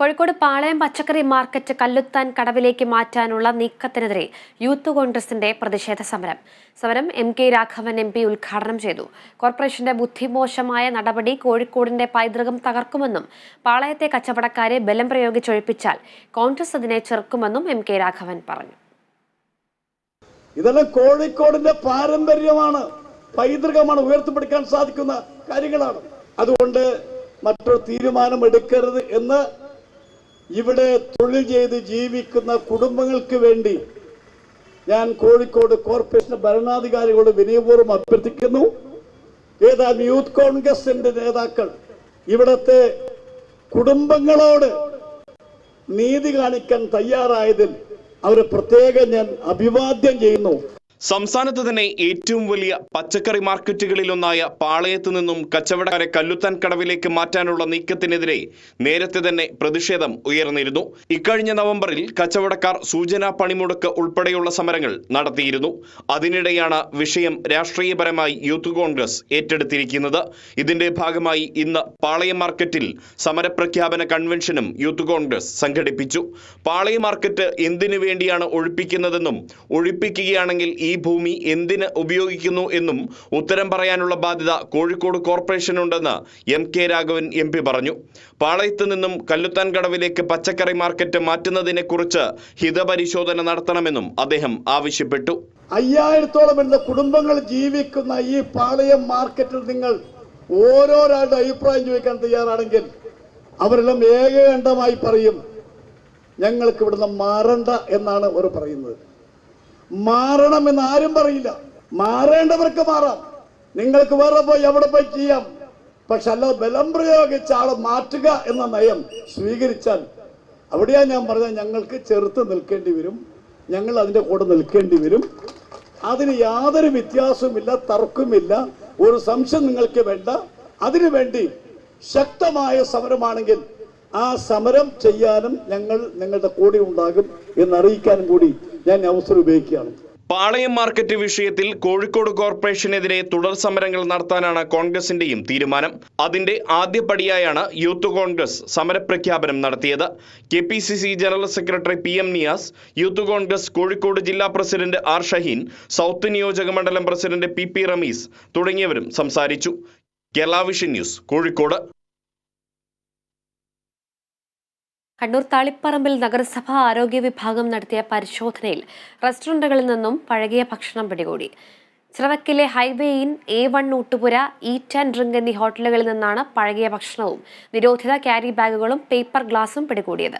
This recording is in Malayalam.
കോഴിക്കോട് പാളയം പച്ചക്കറി മാർക്കറ്റ് കല്ലുത്താൻ കടവിലേക്ക് മാറ്റാനുള്ള നീക്കത്തിനെതിരെ യൂത്ത് കോൺഗ്രസിന്റെ പ്രതിഷേധ സമരം. സമരം M K Raghavan M P ഉദ്ഘാടനം ചെയ്തു. കോർപ്പറേഷന്റെ ബുദ്ധിമോശമായ നടപടി കോഴിക്കോടിന്റെ പൈതൃകം തകർക്കുമെന്നും പാളയത്തെ കച്ചവടക്കാരെ ബലം പ്രയോഗിച്ചൊഴിപ്പിച്ചാൽ കോൺഗ്രസ് അതിനെ ചെറുക്കുമെന്നും എം കെ രാഘവൻ പറഞ്ഞു. ഇതെല്ലാം കോഴിക്കോടിന്റെ പാരമ്പര്യമാണ്. പൈതൃകമാണ് ഉയർത്തിപ്പിടിക്കാൻ സാധിക്കുന്ന കാര്യങ്ങളാണ്. അതുകൊണ്ട് മറ്റൊരു തീരുമാനം എടുക്കരുത് എന്ന് ഇവിടെ തൊഴിൽ ചെയ്ത് ജീവിക്കുന്ന കുടുംബങ്ങൾക്ക് വേണ്ടി ഞാൻ കോഴിക്കോട് കോർപ്പറേഷൻ ഭരണാധികാരികളോട് വിനയപൂർവം അഭ്യർത്ഥിക്കുന്നു. ഏതാനും യൂത്ത് കോൺഗ്രസിന്റെ നേതാക്കൾ ഇവിടത്തെ കുടുംബങ്ങളോട് നീതി കാണിക്കാൻ തയ്യാറായതിൽ അവരെ പ്രത്യേകം ഞാൻ അഭിവാദ്യം ചെയ്യുന്നു. സംസ്ഥാനത്ത് തന്നെ ഏറ്റവും വലിയ പച്ചക്കറി മാർക്കറ്റുകളിലൊന്നായ പാളയത്ത് നിന്നും കച്ചവടക്കാരെ കല്ലുത്താൻ കടവിലേക്ക് മാറ്റാനുള്ള നീക്കത്തിനെതിരെ നേരത്തെ തന്നെ പ്രതിഷേധം ഉയർന്നിരുന്നു. ഇക്കഴിഞ്ഞ നവംബറിൽ കച്ചവടക്കാർ സൂചനാ പണിമുടക്ക് ഉൾപ്പെടെയുള്ള സമരങ്ങൾ നടത്തിയിരുന്നു. അതിനിടെയാണ് വിഷയം രാഷ്ട്രീയപരമായി യൂത്ത് കോൺഗ്രസ് ഏറ്റെടുത്തിരിക്കുന്നത്. ഇതിന്റെ ഭാഗമായി ഇന്ന് പാളയം മാർക്കറ്റിൽ സമരപ്രഖ്യാപന കൺവെൻഷനും യൂത്ത് കോൺഗ്രസ് സംഘടിപ്പിച്ചു. പാളയം മാർക്കറ്റ് എന്തിനു വേണ്ടിയാണ് ഒഴിപ്പിക്കുന്നതെന്നും ഒഴിപ്പിക്കുകയാണെങ്കിൽ ഈ ഭൂമി എന്തിന് ഉപയോഗിക്കുന്നു എന്നും ഉത്തരം പറയാനുള്ള ബാധ്യത Kozhikode കോർപ്പറേഷനുണ്ടെന്ന് M K Raghavan M P പറഞ്ഞു. പാളയത്ത് നിന്നും കല്ലുത്താൻ കടവിലേക്ക് പച്ചക്കറി മാർക്കറ്റ് മാറ്റുന്നതിനെക്കുറിച്ച് ഹിതപരിശോധന നടത്തണമെന്നും അദ്ദേഹം ആവശ്യപ്പെട്ടു. അയ്യായിരത്തോളം വരുന്ന കുടുംബങ്ങൾ ജീവിക്കുന്ന ഈ പാളയം മാർക്കറ്റിൽ നിങ്ങൾ ഓരോരാളുടെ അഭിപ്രായം ചോദിക്കാൻ തയ്യാറാണെങ്കിൽ അവരെല്ലാം ഏകകണ്ഠമായി പറയും ഞങ്ങൾക്ക് ഇവിടുന്ന് മാറണ്ട എന്നാണ് അവർ പറയുന്നത്. മാറണം എന്ന് ആരും പറയില്ല. മാറേണ്ടവർക്ക് മാറാം. നിങ്ങൾക്ക് വേറെ പോയി എവിടെ പോയി ചെയ്യാം? പക്ഷെ അല്ല ബലം പ്രയോഗിച്ച് ആളെ മാറ്റുക എന്ന നയം സ്വീകരിച്ചാൽ അവിടെയാ ഞാൻ പറഞ്ഞത് ഞങ്ങൾക്ക് ചെറുത്ത് നിൽക്കേണ്ടി വരും. ഞങ്ങൾ അതിന്റെ കൂടെ നിൽക്കേണ്ടി വരും. അതിന് യാതൊരു വ്യത്യാസവുമില്ല തർക്കമില്ല ഒരു സംശയം നിങ്ങൾക്ക് വേണ്ട. അതിനു വേണ്ടി ശക്തമായ സമരമാണെങ്കിൽ ആ സമരം ചെയ്യാനും ഞങ്ങൾ നിങ്ങളുടെ കൂടെ ഉണ്ടാകും എന്നറിയിക്കാനും കൂടി ഞാൻ അവസരം ഉപയോഗിക്കുകയാണ്. പാളയം മാർക്കറ്റ് വിഷയത്തിൽ കോഴിക്കോട് കോർപ്പറേഷനെതിരെ തുടർ സമരങ്ങൾ നടത്താനാണ് കോൺഗ്രസിന്റെയും തീരുമാനം. അതിന്റെ ആദ്യപടിയായാണ് യൂത്ത് കോൺഗ്രസ് സമരപ്രഖ്യാപനം നടത്തിയത്. K P C C general secretary P M Niyas youth Congress Kozhikode ജില്ലാ പ്രസിഡന്റ് ആർ ഷഹീൻ സൗത്ത് നിയോജക മണ്ഡലം പ്രസിഡന്റ് പി പി റമീസ് തുടങ്ങിയവരും സംസാരിച്ചു. Kerala vision news Kozhikode. Kannur താളിപ്പറമ്പിൽ നഗരസഭാ ആരോഗ്യ വിഭാഗം നടത്തിയ പരിശോധനയിൽ റെസ്റ്റോറന്റുകളിൽ നിന്നും പഴകിയ ഭക്ഷണം പിടികൂടി. ചിറവക്കിലെ highway inn A one Oottupura eat and drink എന്നീ ഹോട്ടലുകളിൽ നിന്നാണ് പഴകിയ ഭക്ഷണവും നിരോധിത ക്യാരി ബാഗുകളും പേപ്പർ ഗ്ലാസും പിടികൂടിയത്.